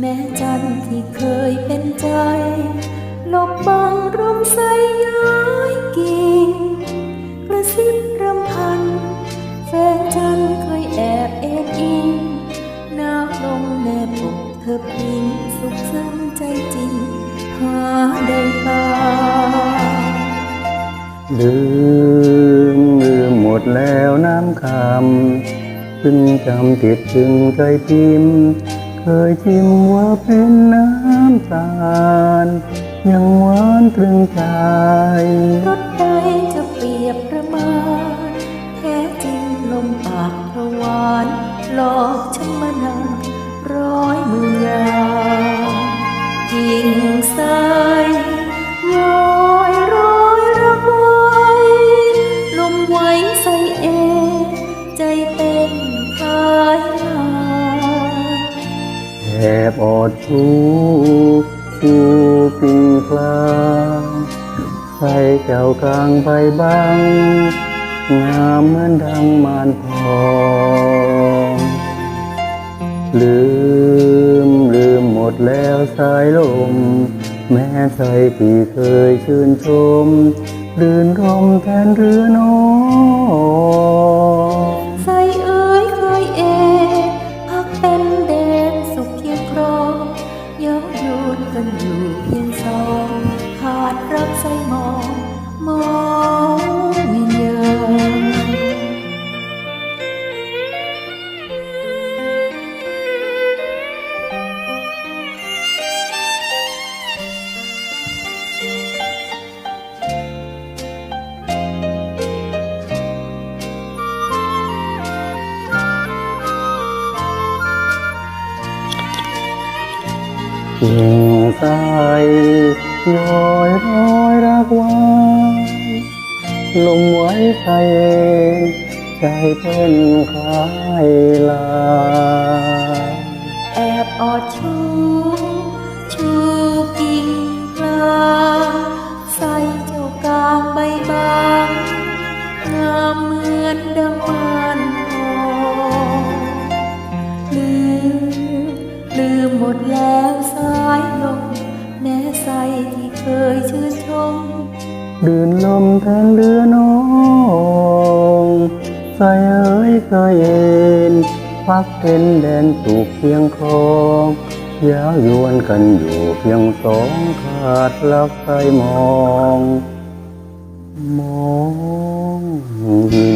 แม่จันที่เคยเป็นใจหลบบังรมใสย้ายกิ่งกระซิบรำพัน แฟนฉันเคยแอบเอ็นอิงหนาวลมแนบอกเธอพิงสุขสันใจจริง หาได้ป่าลืมลืมหมดแล้วน้ำคำจึงจำติดจึงเคยพิมพ์ เคยชิมว่าเป็นน้ำตาล ยังหวานตรึงใจรสใดจะเปรียบประมาณแท้จริงลมปากเธอหวานหลอกฉันมานานร้อยมื่นยามกิ่งสา อบอดชูชูปีกลางใส่เจ้ากลางใบบางงามเหมือนดังมานทองลืมลืมหมดแล้วสายลม แม้ใจที่เคยชื่นชมรื่นรมแทนเรือน้อง กิ่งใสย้อยร้อยรักวานลมไว้ใครใจเป็นคล้ายลาแอบออดช ยชื่นชมดื่นลมแทนเรือน้องใส่เอ้ยเคยเห็นพักเป็นแดนถูกเพียงครองยาวยวนกันอยู่เพียงสองขาดลับใจมอง มองวิญ